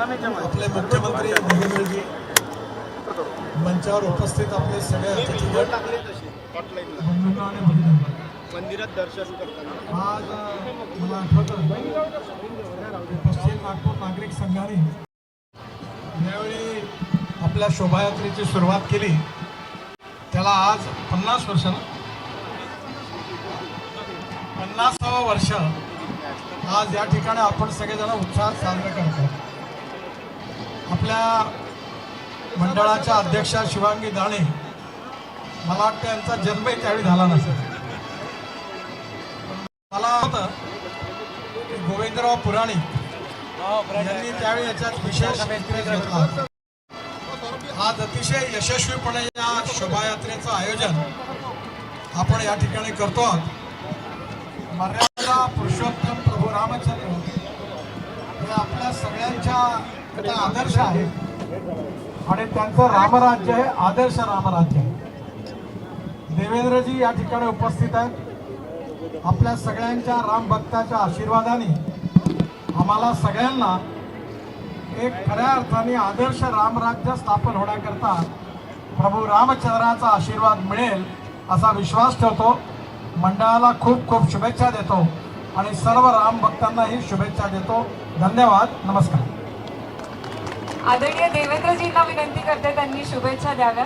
आपले मुख्यमंत्री देवेंद्रजी मंचावर उपस्थित आपले सगळे अतिथीगण. बंधुका आणि भगिनींनो. मंदिरात दर्शन करताना. आज अ, मला आठवतं पश्चिम नागपूर नागरिक संघाने ज्यावेळी आपल्या शोभायात्रेची सुरुवात केली त्याला आज पन्नास वर्ष ना? पन्नासावं वर्ष आज या ठिकाणी आपण सगळेजण उत्साहात साजरे करतो आपल्या मंडळाच्या अध्यक्षा शिवांगी दाणे मला वाटतं यांचा जन्मही त्यावेळी झाला नसेल. मला होतं की गोविंदराव पुराणी यांनी त्यावेळी याच्यात विशेष घेतला. आज अतिशय यशस्वीपणे या शोभायात्रेचं आयोजन आपण या ठिकाणी करतो आहोत. मर्यादा पुरुषोत्तम प्रभू रामचंद्र हे आपल्या सगळ्यांच्या आता आदर्श आहे. आणि त्यांचं रामराज्य हे आदर्श रामराज्य आहे. देवेंद्रजी या ठिकाणी उपस्थित आहेत. आपल्या सगळ्यांच्या राम भक्ताच्या आशीर्वादाने आम्हाला सगळ्यांना एक खऱ्या अर्थाने आदर्श रामराज्य स्थापन होण्याकरता प्रभू रामचंद्राचा आशीर्वाद मिळेल असा विश्वास ठेवतो. मंडळाला खूप खूप शुभेच्छा देतो. आणि सर्व राम भक्तांनाही शुभेच्छा देतो. धन्यवाद. नमस्कार. आदरणीय देवेंद्रजींना विनंती करते त्यांनी शुभेच्छा द्याव्या